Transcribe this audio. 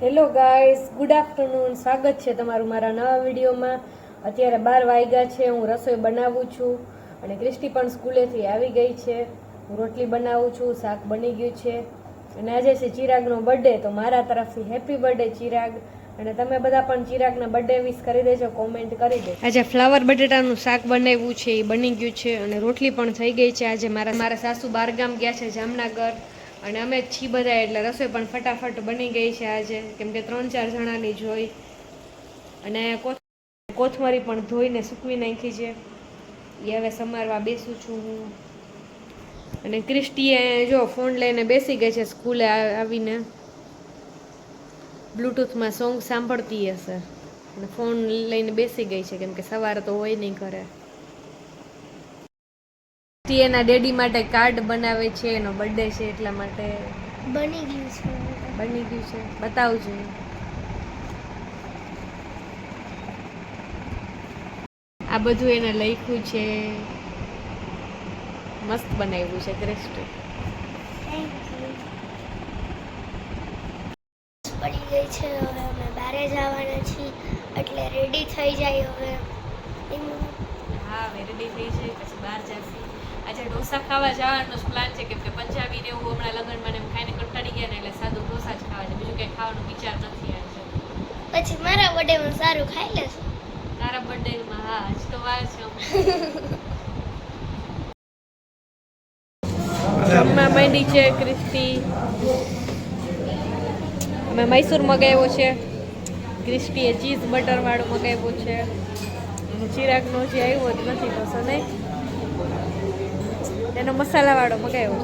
Hello guys good afternoon સ્વાગત છે તમારું મારા નવા વિડીયોમાં. અત્યારે બાર વાગ્યા છે. હું રસોઈ બનાવું છું અને ક્રિસ્ટી પણ સ્કૂલેથી આવી ગઈ છે. હું રોટલી બનાવું છું. શાક બની ગયું છે. અને આજે છે ચિરાગનો બર્થડે તો મારા તરફથી હેપી બર્થડે ચિરાગ. અને તમે બધા પણ ચિરાગના બર્થડે વિશ કરી દેજો કોમેન્ટ કરી દેજો આજે ફ્લાવર બટેટાનું શાક બનાવ્યું છે, એ બની ગયું છે અને રોટલી પણ થઈ ગઈ છે. આજે મારા મારા સાસુ બારગામ ગયા છે, જામનગર. અને અમે જ છીએ બધા એટલે રસોઈ પણ ફટાફટ બની ગઈ છે આજે. કેમ કે ત્રણ ચાર જણાની જોઈ અને કોથમરી પણ ધોઈને સૂકવી નાખી છે. એ હવે સમારવા બેસું છું હું. અને ક્રિસ્ટીએ જો ફોન લઈને બેસી ગઈ છે સ્કૂલે આવીને. બ્લૂટૂથમાં સોંગ સાંભળતી હશે. અને ફોન લઈને બેસી ગઈ છે કેમ કે સવારે તો હોય નહીં ઘરે. ક્રિસ્ટી એના ડેડી માટે કાર્ડ બનાવે છે એનો બર્થડે છે એટલા માટે. બની ગયું છે. બની ગયું છે. બતાવજો આ બધું એને લખ્યું છે. મસ્ત બનાવ્યું છે ક્રિસ્ટ. પડી ગઈ છે હવે અમે બારે જવાના છીએ એટલે રેડી થઈ જાય હવે. હા રેડી થઈ જાય પછી બહાર જશે. આજે ઢોસા ખાવા જવાનો પ્લાન છે કેમ કે પંજાબી ને એવું હમણાં લગ્નમાં એમ ખાઈને કંટાળી ગયા ને એટલે સાદું ઢોસા જ ખાવા છે. બીજું કંઈ ખાવાનો વિચાર નથી આજે પછી મારા બર્થડેમાં સારું ખાઈ લેશું? તારા બર્થડેમાં હા આજ તો વાર છે જમવા માંડી છે ક્રિસ્ટી અમે મૈસૂર મગાવ્યો છે. ક્રિસ્ટીએ ચીઝ બટર વાળું મગાવ્યું છે. અને ચિરાગનો જે આવ્યો જ નથી તો એનો મસાલાવાળો મગાવ્યો.